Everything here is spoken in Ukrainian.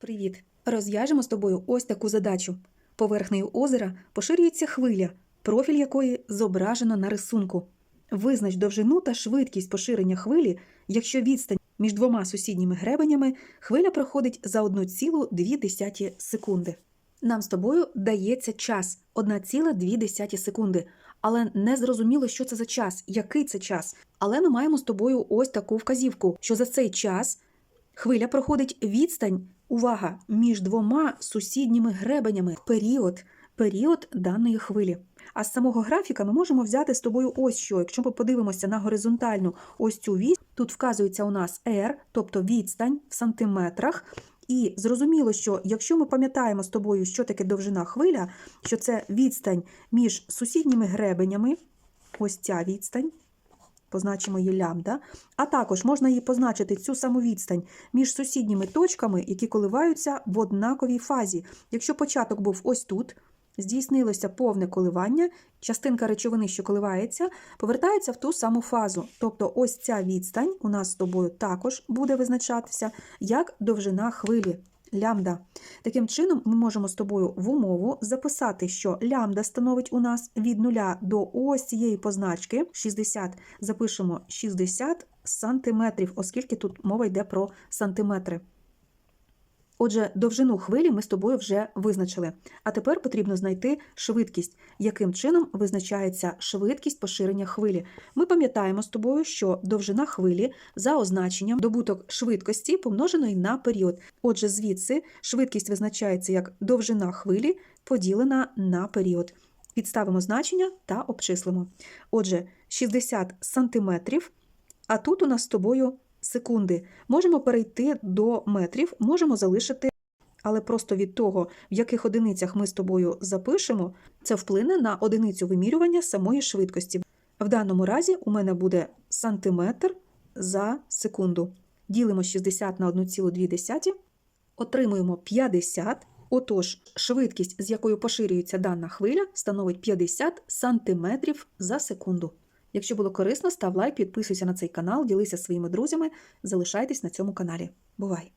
Привіт! Розв'яжемо з тобою ось таку задачу. Поверхнею озера поширюється хвиля, профіль якої зображено на рисунку. Визнач довжину та швидкість поширення хвилі, якщо відстань між двома сусідніми гребенями хвиля проходить за 1,2 секунди. Нам з тобою дається час 1,2 секунди, але не зрозуміло, що це за час, який це час. Але ми маємо з тобою ось таку вказівку, що за цей час Хвиля проходить відстань, увага, між двома сусідніми гребенями. Період, період даної хвилі. А з самого графіка ми можемо взяти з тобою ось що. Якщо ми подивимося на горизонтальну ось цю вісь, тут вказується у нас R, тобто відстань в сантиметрах. І зрозуміло, що якщо ми пам'ятаємо з тобою, що таке довжина хвиля, що це відстань між сусідніми гребенями, ось ця відстань, позначимо її лямбда, а також можна її позначити цю саму відстань між сусідніми точками, які коливаються в однаковій фазі. Якщо початок був ось тут, здійснилося повне коливання, частинка речовини, що коливається, повертається в ту саму фазу. Тобто ось ця відстань у нас з тобою також буде визначатися як довжина хвилі. Лямбда. Таким чином, ми можемо з тобою в умову записати, що лямбда становить у нас від 0 до ось цієї позначки 60. Запишемо 60 сантиметрів, оскільки тут мова йде про сантиметри. Отже, довжину хвилі ми з тобою вже визначили. А тепер потрібно знайти швидкість, яким чином визначається швидкість поширення хвилі. Ми пам'ятаємо з тобою, що довжина хвилі за означенням добуток швидкості помноженої на період. Отже, звідси швидкість визначається як довжина хвилі поділена на період. Підставимо значення та обчислимо. Отже, 60 сантиметрів, а тут у нас з тобою секунди. Можемо перейти до метрів, можемо залишити, але просто від того, в яких одиницях ми з тобою запишемо, це вплине на одиницю вимірювання самої швидкості. В даному разі у мене буде сантиметр за секунду. Ділимо 60 на 1,2, отримуємо 50. Отож, швидкість, з якою поширюється дана хвиля, становить 50 сантиметрів за секунду. Якщо було корисно, став лайк, підписуйся на цей канал, ділися зі своїми друзями, залишайтесь на цьому каналі. Бувай!